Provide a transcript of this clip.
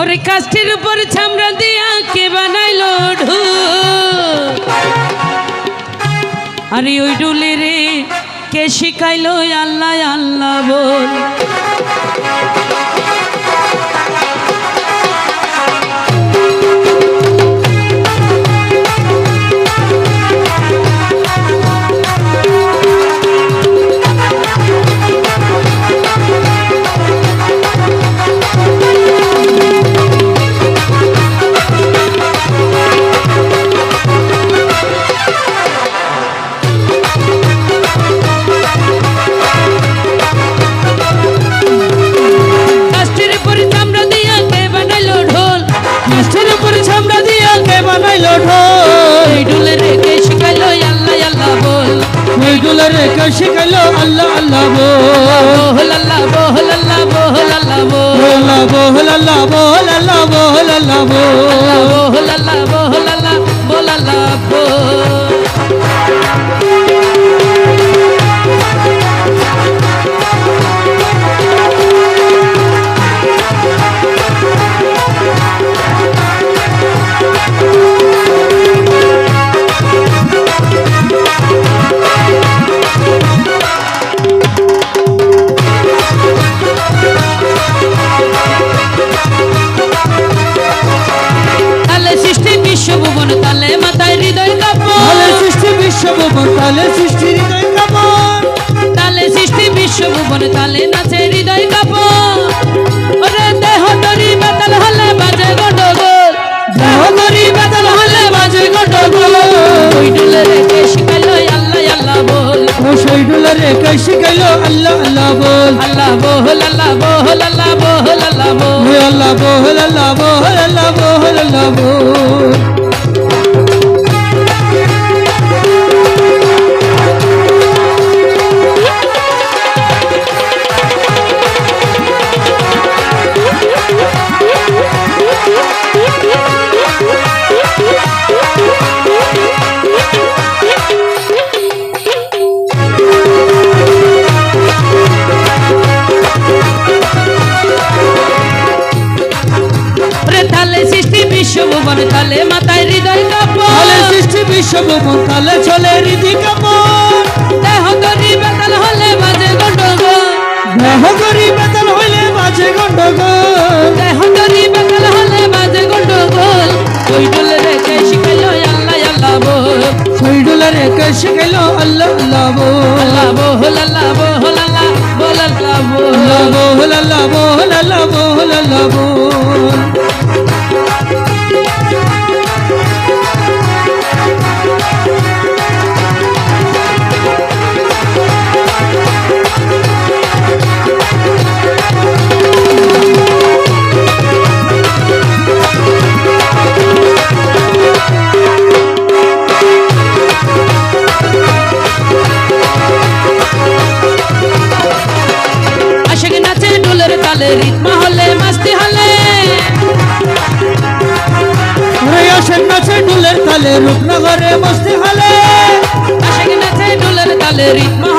ওরে কাষ্ঠের উপর ছামড়া দিয়া কে বানাইল ঢু? আরে ওই ডুলে রে, কে শিখাইল? আল্লাহ আল্লাহ বল। ঢোল ওই ডুলে রে কে শিখাইলো আল্লাহ আল্লাহ বল। ওই ডুলারে কে শিখাইলো আল্লাহ আল্লাহ বল। আল্লাহ বহল আল্লাহ বল আল্লাহ বল আল্লাহ বল আল্লাহ বল আল্লাহ বল। তালে সৃষ্টি হৃদয় কাপড়। তালে সৃষ্টি বিশ্বভুবন তালে নাচে হৃদয় কাপড়। ওরে দেহ তরি বেতাল হলে বাজে গন্ডগোল। দেহ তরি বেতাল হলে বাজে গন্ডগোল। ওই ডুলে রেখে শিখাইলো আল্লাহ আল্লাহ বল। শিখাইলো আল্লাহ আল্লাহ বল। আল্লাহ বহল আল্লাহ বিশ্বভুবন তালে মাথায় হৃদয় কাপড় সৃষ্টি বিশ্বভুবন তালে চলে রীতি কাপড় দেহ তরি বেতাল হলে বাজে গন্ডগোল। দেহ করি বেতন হইলে বাজে গন্ডগোল। দেহ তরি বেতাল হলে বাজে গন্ডগোল। ওই ডুলে রেখে শিখাইলো আল্লাহ আল্লাহ বল। সেই ডুলারে কে শিখাইলো আল্লাহ আল্লাহ বল। আল্লাহ তালে রিতমা হলে মাস্তি হলে। আসেন নাচে ডুলের তালে রূপনগরে মস্তি হলে। আসেন নাচে ডুলের তালে রিতমা